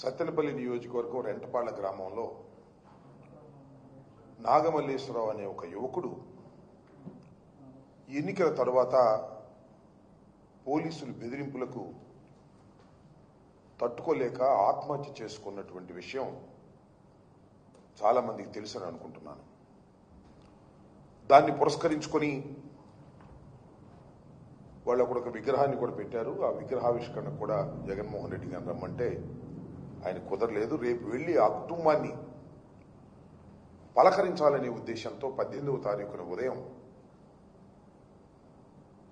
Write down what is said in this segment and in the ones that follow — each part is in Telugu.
సత్తెనపల్లి నియోజకవర్గం రెంటపాళ్ళ గ్రామంలో నాగమల్లేశ్వరరావు అనే ఒక యువకుడు ఎన్నికల తర్వాత పోలీసులు బెదిరింపులకు తట్టుకోలేక ఆత్మహత్య చేసుకున్నటువంటి విషయం చాలామందికి తెలుసని అనుకుంటున్నాను. దాన్ని పురస్కరించుకొని వాళ్ళు అక్కడ ఒక విగ్రహాన్ని కూడా పెట్టారు. ఆ విగ్రహావిష్కరణ కూడా జగన్మోహన్ రెడ్డి గారిని రమ్మంటే ఆయన కుదరలేదు. రేపు వెళ్ళి ఆ కుటుంబాన్ని పలకరించాలనే ఉద్దేశంతో పద్దెనిమిదవ తారీఖున ఉదయం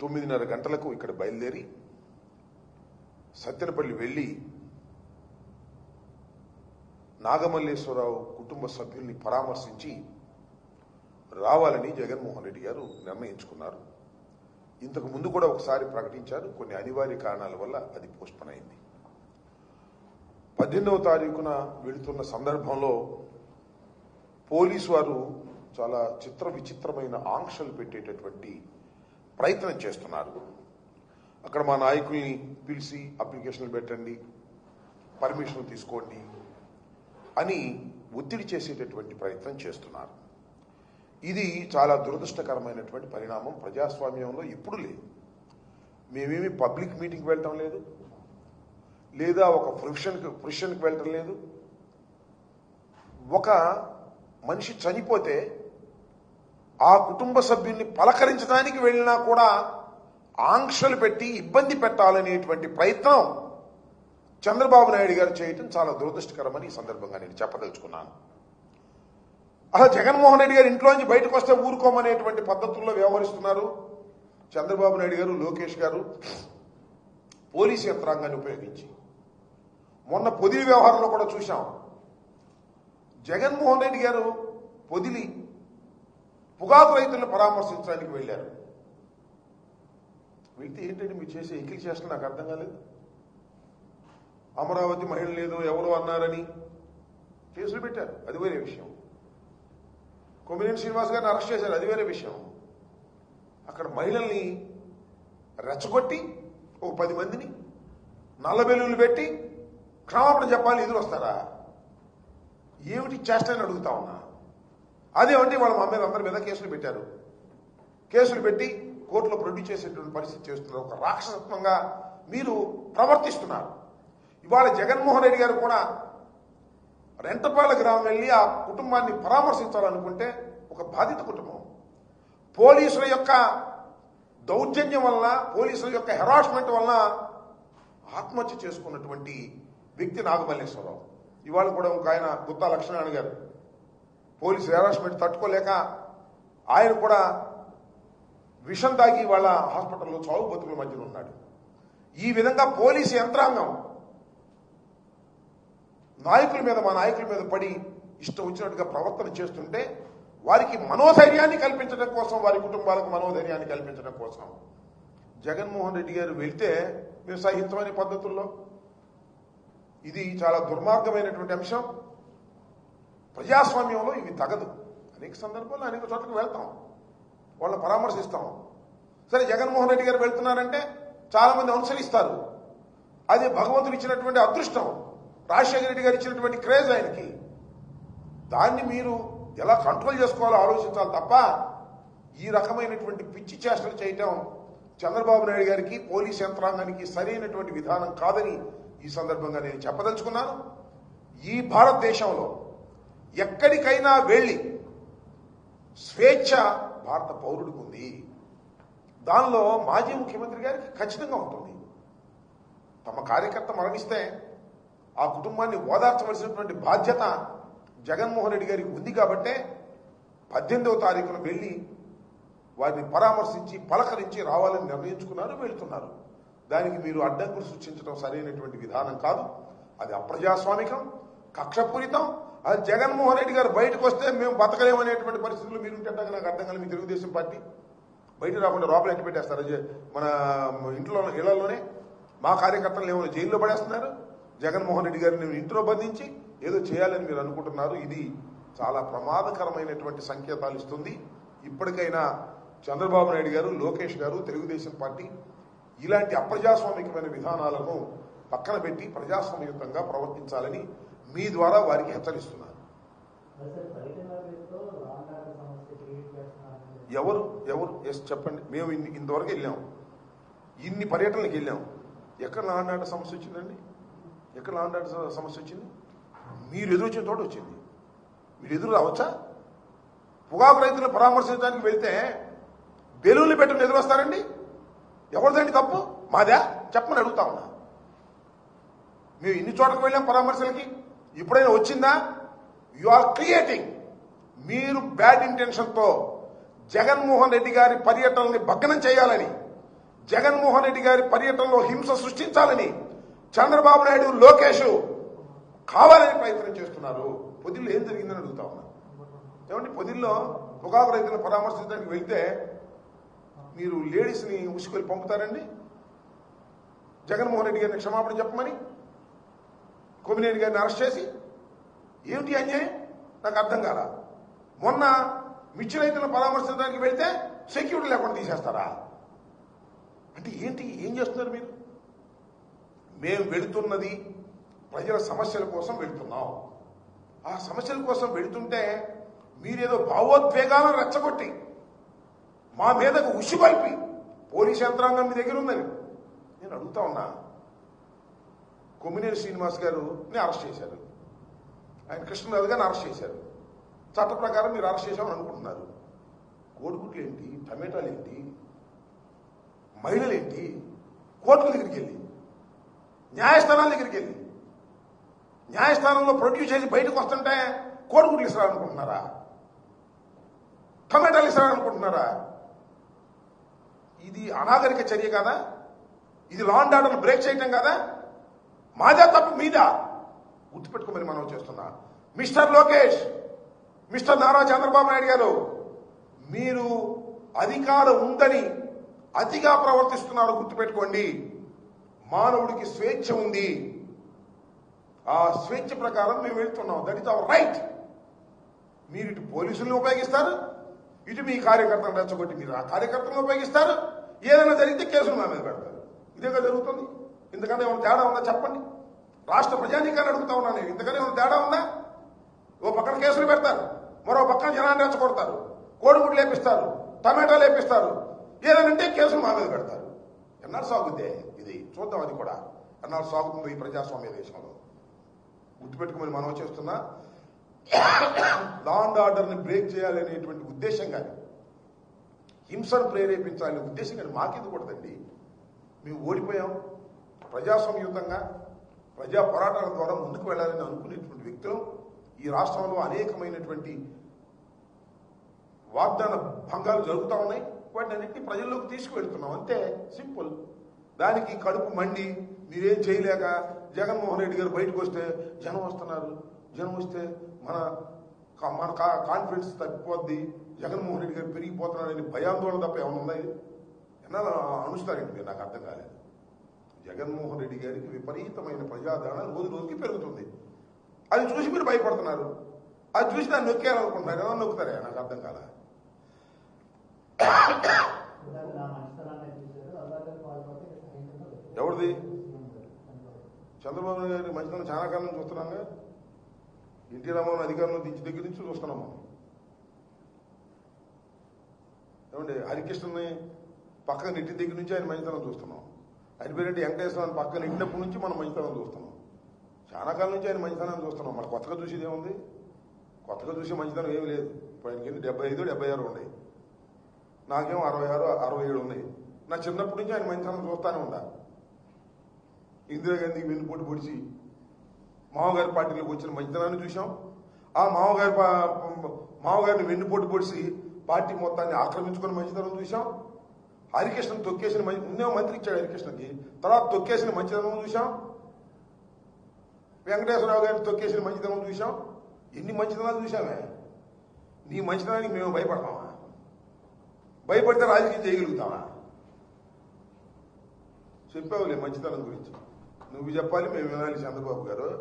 తొమ్మిదిన్నర గంటలకు ఇక్కడ బయలుదేరి సత్యనపల్లి వెళ్ళి నాగమల్లేశ్వరరావు కుటుంబ సభ్యుల్ని పరామర్శించి రావాలని జగన్మోహన్ రెడ్డి గారు నిర్ణయించుకున్నారు. ఇంతకు ముందు కూడా ఒకసారి ప్రకటించారు. కొన్ని అనివార్య కారణాల వల్ల అది పోస్ట్పోన్ అయింది. పద్దెనిమిదవ తారీఖున వెళుతున్న సందర్భంలో పోలీసు వారు చాలా చిత్ర విచిత్రమైన ఆంక్షలు పెట్టేటటువంటి ప్రయత్నం చేస్తున్నారు. అక్కడ మా నాయకుల్ని పిలిచి అప్లికేషన్లు పెట్టండి పర్మిషన్ తీసుకోండి అని ఒత్తిడి చేసేటటువంటి ప్రయత్నం చేస్తున్నారు. ఇది చాలా దురదృష్టకరమైనటువంటి పరిణామం ప్రజాస్వామ్యంలో ఎప్పుడు లేదు. మేమేమి పబ్లిక్ మీటింగ్కి వెళ్ళటం లేదు. లేదా ఒక ప్రొఫెషన్కి ప్రొఫెషన్కి వెళ్ళటం లేదు. ఒక మనిషి చనిపోతే ఆ కుటుంబ సభ్యుల్ని పలకరించడానికి వెళ్ళినా కూడా ఆంక్షలు పెట్టి ఇబ్బంది పెట్టాలనేటువంటి ప్రయత్నం చంద్రబాబు నాయుడు గారు చేయటం చాలా దురదృష్టకరమని ఈ సందర్భంగా నేను చెప్పదలుచుకున్నాను. అసలు జగన్మోహన్ రెడ్డి గారు ఇంట్లోంచి బయటకు వస్తే ఊరుకోమనేటువంటి పద్ధతుల్లో వ్యవహరిస్తున్నారు చంద్రబాబు నాయుడు గారు లోకేష్ గారు. పోలీసు యంత్రాంగాన్ని ఉపయోగించి మొన్న పొదిలి వ్యవహారంలో కూడా చూశాం. జగన్మోహన్ రెడ్డి గారు పొదిలి పొగాకు రైతులను పరామర్శించడానికి వెళ్ళారు. వెళ్తే ఏంటంటే మీరు చేసే ఎక్కిలి చేష్టలు నాకు అర్థం కాలేదు. అమరావతి మహిళ లేదు ఎవరు అన్నారని కేసులు పెట్టారు. అది వేరే విషయం. కొమ్మినేని శ్రీనివాస్ గారిని అరెస్ట్ చేశారు. అది వేరే విషయం. అక్కడ మహిళల్ని రెచ్చగొట్టి ఒక పది మందిని నల్లబెలుగులు పెట్టి క్షమాపణ చెప్పాలి ఎదురు వస్తారా? ఏమిటి చేష్టని అడుగుతా ఉన్నా. అదేమంటే వాళ్ళ మా మీద అందరి మీద కేసులు పెట్టారు. కేసులు పెట్టి కోర్టులో ప్రొడ్యూస్ చేసేటువంటి పరిస్థితి చేస్తున్నారు. ఒక రాక్షసత్వంగా మీరు ప్రవర్తిస్తున్నారు. ఇవాళ జగన్మోహన్ రెడ్డి గారు కూడా రెంటపాల గ్రామం వెళ్ళి ఆ కుటుంబాన్ని పరామర్శించాలనుకుంటే ఒక బాధిత కుటుంబం. పోలీసుల యొక్క దౌర్జన్యం వలన పోలీసుల యొక్క హెరాస్మెంట్ వలన ఆత్మహత్య చేసుకున్నటువంటి వ్యక్తి నాగమల్లేశ్వరరావు. ఇవాళ కూడా ఒక ఆయన గుత్తా లక్ష్మీనారాయణ గారు. పోలీసు హెరాస్మెంట్ తట్టుకోలేక ఆయన కూడా విషం తాగి వాళ్ళ హాస్పిటల్లో చావు బతుకుల మధ్యలో ఉన్నాడు. ఈ విధంగా పోలీసు యంత్రాంగం నాయకుల మీద మా నాయకుల మీద పడి ఇష్టం వచ్చినట్టుగా ప్రవర్తన చేస్తుంటే వారికి మనోధైర్యాన్ని కల్పించడం కోసం వారి కుటుంబాలకు మనోధైర్యాన్ని కల్పించడం కోసం జగన్మోహన్ రెడ్డి గారు వెళ్తే మేము సహించమనే పద్ధతుల్లో ఇది చాలా దుర్మార్గమైనటువంటి అంశం. ప్రజాస్వామ్యంలో ఇవి తగదు. అనేక సందర్భాల్లో అనేక చోట్లకు వెళ్తాం. వాళ్ళని పరామర్శిస్తాం. సరే జగన్మోహన్ రెడ్డి గారు వెళ్తున్నారంటే చాలా మంది అనుసరిస్తారు. అది భగవంతుడు ఇచ్చినటువంటి అదృష్టం. రాజశేఖర రెడ్డి గారు ఇచ్చినటువంటి క్రేజ్ ఆయనకి. దాన్ని మీరు ఎలా కంట్రోల్ చేసుకోవాలో ఆలోచించాలి తప్ప ఈ రకమైనటువంటి పిచ్చి చేష్టలు చేయటం చంద్రబాబు నాయుడు గారికి పోలీస్ యంత్రాంగానికి సరైనటువంటి విధానం కాదని ఈ సందర్భంగా నేను చెప్పదలుచుకున్నాను ఈ భారతదేశంలో ఎక్కడికైనా వెళ్ళి స్వేచ్ఛ భారత పౌరుడికి ఉంది. దానిలో మాజీ ముఖ్యమంత్రి గారికి ఖచ్చితంగా ఉంటుంది. తమ కార్యకర్త మరణిస్తే ఆ కుటుంబాన్ని ఓదార్చవలసినటువంటి బాధ్యత జగన్మోహన్ రెడ్డి గారికి ఉంది కాబట్టే పద్దెనిమిదవ తారీఖున వెళ్ళి వారిని పరామర్శించి పలకరించి రావాలని నిర్ణయించుకున్నారు వెళుతున్నారు. దానికి మీరు అడ్డంకులు సృష్టించడం సరైనటువంటి విధానం కాదు. అది అప్రజాస్వామికం కక్షపూరితం. అది జగన్మోహన్ రెడ్డి గారు బయటకు వస్తే మేము బతకలేమనేటువంటి పరిస్థితులు మీరు ఉంటే నాకు అర్థం కాదు మీ తెలుగుదేశం పార్టీ? బయట రాకుండా లోపల ఎట్టి పెట్టేస్తారు? మన ఇంట్లో ఇళ్ళలోనే? మా కార్యకర్తలు ఏమైనా జైల్లో పడేస్తున్నారు? జగన్మోహన్ రెడ్డి గారిని ఇంట్లో బంధించి ఏదో చేయాలని మీరు అనుకుంటున్నారు? ఇది చాలా ప్రమాదకరమైనటువంటి సంకేతాలు ఇస్తుంది. ఇప్పటికైనా చంద్రబాబు నాయుడు గారు లోకేష్ గారు తెలుగుదేశం పార్టీ ఇలాంటి అప్రజాస్వామికమైన విధానాలను పక్కన పెట్టి ప్రజాస్వామ్యయుతంగా ప్రవర్తించాలని మీ ద్వారా వారికి హెచ్చరిస్తున్నారు ఎవరు? ఎవరు? ఎస్ చెప్పండి. మేము ఇన్ని ఇంతవరకు వెళ్ళాం. ఇన్ని పర్యటనలకు వెళ్ళాం. ఎక్కడ లాండ్ ఆర్డర్ సమస్య వచ్చిందండి? ఎక్కడ లాండ్ ఆర్డర్ సమస్య వచ్చింది? మీరు ఎదురు వచ్చిన తోట వచ్చింది. మీరు ఎదురు రావచ్చా? పొగాకు రైతులను పరామర్శించడానికి వెళ్తే బెలూన్లు పెట్టుకుని ఎదురు వస్తారండి? ఎవరిదండి తప్పు? మాదా? చెప్పమని అడుగుతా ఉన్నా. మేము ఇన్ని చోట్లకు వెళ్ళాం పరామర్శలకి? ఎప్పుడైనా వచ్చిందా? యు ఆర్ క్రియేటింగ్ మీరు బ్యాడ్ ఇంటెన్షన్తో జగన్మోహన్ రెడ్డి గారి పర్యటనని భగ్నం చేయాలని జగన్మోహన్ రెడ్డి గారి పర్యటనలో హింస సృష్టించాలని చంద్రబాబు నాయుడు లోకేష్ కావాలని ప్రయత్నం చేస్తున్నారు. పొదిల్లో ఏం జరిగిందని అడుగుతా ఉన్నా. ఏమంటే పొదిల్లో పొగాకు రైతులను పరామర్శించడానికి వెళ్తే మీరు లేడీస్ని ఉసుకొని పంపుతారండి? జగన్మోహన్ రెడ్డి గారిని క్షమాపణ చెప్పమని? కొమ్మినేని గారిని అరెస్ట్ చేసి? ఏమిటి అన్యాయం? నాకు అర్థం కాల. మొన్న మిర్చి రైతులను పరామర్శించడానికి వెళితే సెక్యూరిటీ లేకుండా తీసేస్తారా? అంటే ఏంటి? ఏం చేస్తున్నారు మీరు? మేము వెళుతున్నది ప్రజల సమస్యల కోసం వెళుతున్నాం. ఆ సమస్యల కోసం వెళుతుంటే మీరేదో భావోద్వేగాలను రెచ్చగొట్టి మా మీదకు ఉసిగొల్పి పోలీస్ యంత్రాంగం మీ దగ్గర ఉందని. నేను అడుగుతా ఉన్నా. కొమ్మినేని శ్రీనివాస్ గారుని అరెస్ట్ చేశారు. ఆయన కృష్ణరాజు గారిని అరెస్ట్ చేశారు. చట్ట ప్రకారం మీరు అరెస్ట్ చేశామని అనుకుంటున్నారు. కోడిగుడ్లు ఏంటి? టమాటాలు ఏంటి? మహిళలు ఏంటి? కోర్టుల దగ్గరికి వెళ్ళి. న్యాయస్థానాల దగ్గరికి వెళ్ళి. న్యాయస్థానంలో ప్రొడ్యూస్ చేసి బయటకు వస్తుంటే కోడిగుడ్లు ఇస్తారనుకుంటున్నారా? టమాటాలు ఇస్తారనుకుంటున్నారా? ఇది అనాగరిక చర్య కాదా? ఇది లా అండ్ ఆర్డర్ బ్రేక్ చేయటం కదా? మాదా తప్పు మీదా? గుర్తుపెట్టుకోమని మనం చేస్తున్నా. మిస్టర్ లోకేష్ మిస్టర్ నారా చంద్రబాబు నాయుడు గారు మీరు అధికారం ఉందని అతిగా ప్రవర్తిస్తున్నారు గుర్తుపెట్టుకోండి. మానవుడికి స్వేచ్ఛ ఉంది. ఆ స్వేచ్ఛ ప్రకారం మేము వెళ్తున్నాం. దట్ ఇస్ అవర్ రైట్ మీరు ఇటు పోలీసులను ఉపయోగిస్తారు ఇటు మీ కార్యకర్తను రెచ్చగొట్టి మీరు ఆ కార్యకర్తలను ఉపయోగిస్తారు. ఏదైనా జరిగితే కేసులు మా మీద పెడతారు. ఇదేగా జరుగుతుంది. ఎందుకంటే ఏమైనా తేడా ఉందా చెప్పండి. రాష్ట్ర ప్రజానీకాన్ని అడుగుతా ఉన్నాను నేను. ఇంతకన్నా ఏమైనా తేడా ఉందా? ఓ పక్కన కేసులు పెడతారు. మరో పక్కన జనాన్ని రెచ్చగొడతారు. కోడిగుడ్లు లేపిస్తారు. టమాటా లేపిస్తారు. ఏదనంటే కేసులు మా మీద పెడతారు. ఎన్నాడు సాగుద్దే? ఇది చూద్దాం అది కూడా. ఎన్నాడు సాగుతుందో ఈ ప్రజాస్వామ్య దేశంలో. గుర్తుపెట్టుకుని మనం చేస్తున్నా. లా అండ్ ఆర్డర్ని బ్రేక్ చేయాలనేటువంటి ఉద్దేశం కానీ హింసను ప్రేరేపించాలనే ఉద్దేశం కానీ మాకేది కూడదండి మేము ఓడిపోయాం. ప్రజాసంయుతంగా ప్రజా పోరాటాల ద్వారా ముందుకు వెళ్ళాలని అనుకునేటువంటి వ్యక్తులు ఈ రాష్ట్రంలో అనేకమైనటువంటి వాగ్దాన భంగాలు జరుగుతూ ఉన్నాయి. వాటిని అన్నింటినీ ప్రజల్లోకి తీసుకువెళ్తున్నాం. అంతే. సింపుల్. దానికి కడుపు మండి. మీరేం చేయలేక జగన్మోహన్ రెడ్డి గారు బయటకు వస్తే జనం వస్తున్నారు. జనం వస్తే మన కా- మన కా- కాన్ఫిడెన్స్ తప్పిపోద్ది. జగన్మోహన్ రెడ్డి గారు పెరిగిపోతున్నాడని భయాందోళన తప్ప ఏమైనా ఉన్నాయి ఇది? ఎన్నాళ్ళు అనుస్తారండి మీరు? నాకు అర్థం కాలేదు. జగన్మోహన్ రెడ్డి గారికి విపరీతమైన ప్రజాదరణ రోజు రోజుకి పెరుగుతుంది. అది చూసి మీరు భయపడుతున్నారు. అది చూసి దాన్ని నొక్కేయాలనుకుంటున్నారు. ఏమన్నా నొక్కుతారా? నాకు అర్థం కాల? ఎవరిది? చంద్రబాబు గారి మంచితనం చాలా కాలం చూస్తున్నాగా ఎన్టీ రామారావు అధికారంలో దించి దగ్గర నుంచి చూస్తున్నాం మనం. ఏమండి హరికృష్ణని పక్కన నెట్టి దగ్గర నుంచి ఆయన మంచితనం చూస్తున్నాం. ఆయన వెంకటేశ్వరాన్ని వెంకటేశ్వర పక్కన నెట్టినప్పటి నుంచి మనం మంచితనం చూస్తున్నాం. చాలా కాలం నుంచి ఆయన మంచితనాన్ని చూస్తున్నాం. మన కొత్తగా చూసేది ఏముంది? కొత్తగా చూసే మంచితనం ఏమీ లేదు. ఇప్పుడు ఆయనకి డెబ్బై ఐదు డెబ్బై ఆరు ఉన్నాయి. నాకేమో అరవై ఆరు అరవై ఏడు ఉన్నాయి. నా చిన్నప్పటి నుంచి ఆయన మంచితనం చూస్తానే ఉందా ఇందిరాగాంధీకి వెన్నుపోటు పొడిచి మామగారి పార్టీలోకి వచ్చిన మంచితనాన్ని చూసాం ఆ మామగారి పా- మామగారిని వెన్నుపోటు పొడిసి పార్టీ మొత్తాన్ని ఆక్రమించుకున్న మంచితనం చూసాం హరికృష్ణ తొక్కేసిన మంచి ముందే మంత్రి ఇచ్చాడు హరికృష్ణకి. తర్వాత తొక్కేసిన మంచితనం చూసాం వెంకటేశ్వరరావు గారిని తొక్కేసిన మంచితనం చూసాం ఎన్ని మంచితనాలు చూసామే నీ మంచితనానికి మేము భయపడతామా? భయపడితే రాజకీయం చేయగలుగుతామా? చెప్పావులే మంచితనం గురించి. నువ్వు చెప్పాలి మేము వినాలి చంద్రబాబు గారు.